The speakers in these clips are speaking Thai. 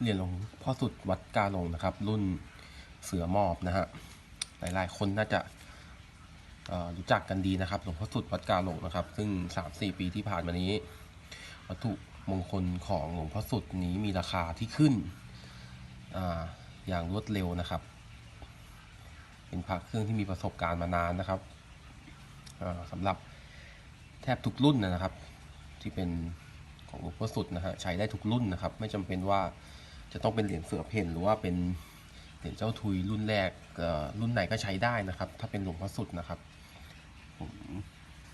เหรียญหลวงพ่อสุดวัดกาหลงนะครับ รุ่นเสือมอบนะฮะหลายๆ คนน่าจะรู้จักกันดีนะครับหลวงพ่อสุดวัดกาหลงนะครับ ซึ่ง 3-4 ปีที่ผ่านมานี้ วัตถุมงคลของหลวงพ่อสุดนี้มีราคาที่ขึ้นออย่างรวดเร็วนะครับ เป็นพระเครื่องที่มีประสบการณ์มานานนะครับสำหรับแทบทุกรุ่นนะครับ ที่เป็นของหลวงพ่อสุดนะฮะใช้ได้ทุกรุ่นนะครับ ไม่จำเป็นว่า จะต้องเป็นเหรียญเสือเพนหรือว่าเป็นเหรียญเจ้าทุยรุ่นแรกรุ่นไหนก็ใช้ได้นะครับ ถ้าเป็นหลวงพ่อสุดนะครับผม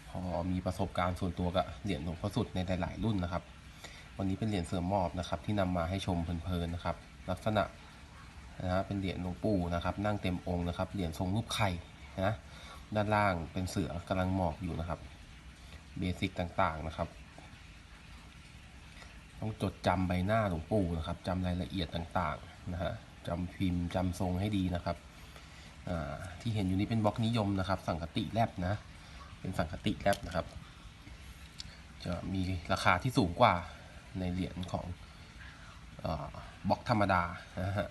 พอมีประสบการณ์ส่วนตัวกับเหรียญหลวงพ่อสุดในหลาย ๆ รุ่นนะครับ วันนี้เป็นเหรียญเสือหมอบนะครับ ที่นำมาให้ชมเพลินๆนะครับ ลักษณะนะฮะเป็นเหรียญหลวงปู่นะครับ นั่งเต็มองค์นะครับเหรียญทรงรูปไข่นะด้านล่างเป็นเสือกำลังหมอบอยู่นะครับ เบสิกต่างๆนะครับ ต้องจดจำใบหน้าหลวงปู่นะครับจำรายละเอียดต่างๆนะฮะจำพิมพ์จำทรงให้ดีนะครับอ่าที่เห็นอยู่นี้เป็นบล็อกนิยมนะครับ สังกติแลบนะ เป็นสังกติแลบนะครับ จะมีราคาที่สูงกว่าในเหรียญของอบล็อกธรรมดานะฮะ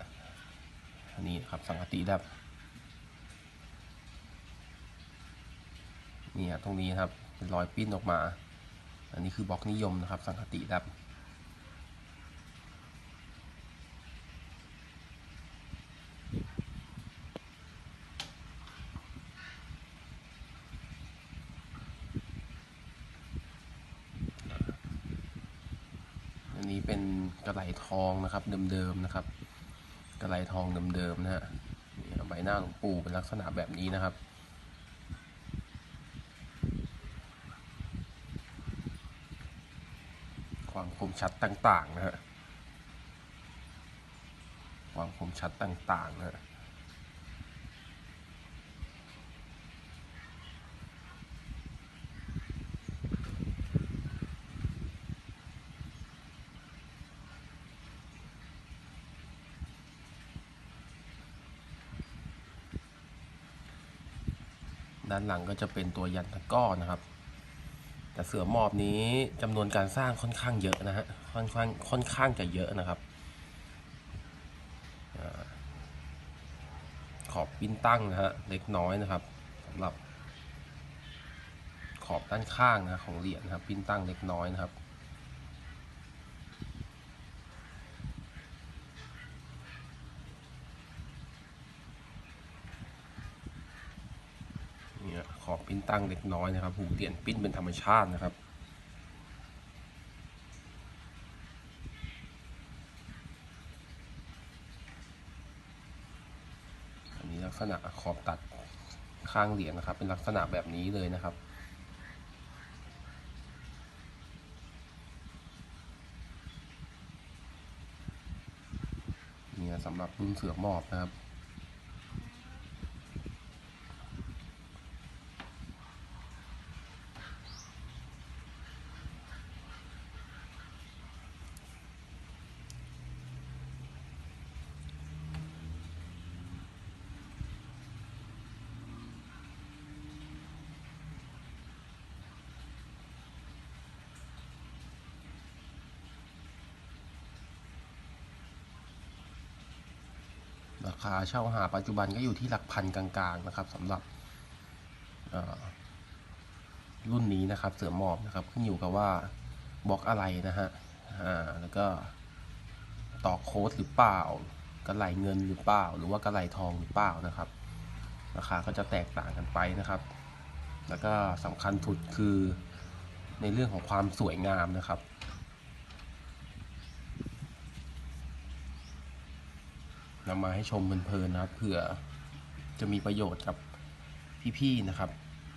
อันนี้ครับสังกติแลบนี่ฮะตรงนี้ครับเป็นรอยปิ้นออกมา อันนี้คือบล็อกนิยมนะครับ สังกติแลบ อันนี้เป็นกระไหลทองนะครับ เดิมๆนะครับ กระไหลทองเดิมๆนะฮะนี่ใบหน้าหลวงปู่เป็นลักษณะแบบนี้นะครับความคมชัดต่างๆนะฮะ ความคมชัดต่างๆนะฮะ ด้านหลังก็จะเป็นตัวยันตะก้อนะครับ แต่เสือหมอบนี้จำนวนการสร้างค่อนข้างเยอะนะฮะค่อนข้างค่อนข้างจะเยอะนะครับอขอบปิ้นตั้งนะฮะเล็กน้อยนะครับสำหรับขอบด้านข้างนะของเหรียญนะครับ ปิ้นตั้งเล็กน้อยนะครับ เนี่ย ขอบปิ้นตั้งเล็กน้อยนะครับ หูเหรียญปิ้นเป็นธรรมชาตินะครับ อันนี้ลักษณะขอบตัดข้างเหรียญนะครับ เป็นลักษณะแบบนี้เลยนะครับเนี่ยสำหรับรุ่นเสือหมอบนะครับ ราคาเช่าหาปัจจุบันก็อยู่ที่หลักพันกลางๆนะครับสำหรับรุ่นนี้นะครับเสือหมอบนะครับขึ้นอยู่กับว่าบล็อกอะไรนะฮะอ่าแล้วก็ต่อโค้ดหรือเปล่ากระไหลเงินหรือเปล่า หรือว่ากระไหลทองหรือเปล่านะครับราคาก็จะแตกต่างกันไปนะครับ แล้วก็สำคัญสุดคือในเรื่องของความสวยงามนะครับ นำมาให้ชมเพลินๆนะครับเผื่อจะมีประโยชน์กับพี่ๆนะครับ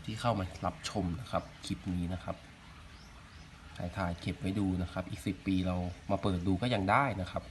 ที่เข้ามารับชมนะครับคลิปนี้นะครับถ่ายถ่ายๆเก็บไว้ดูนะครับ อีกสิปีเรามาเปิดดูก็ยังได้นะครับ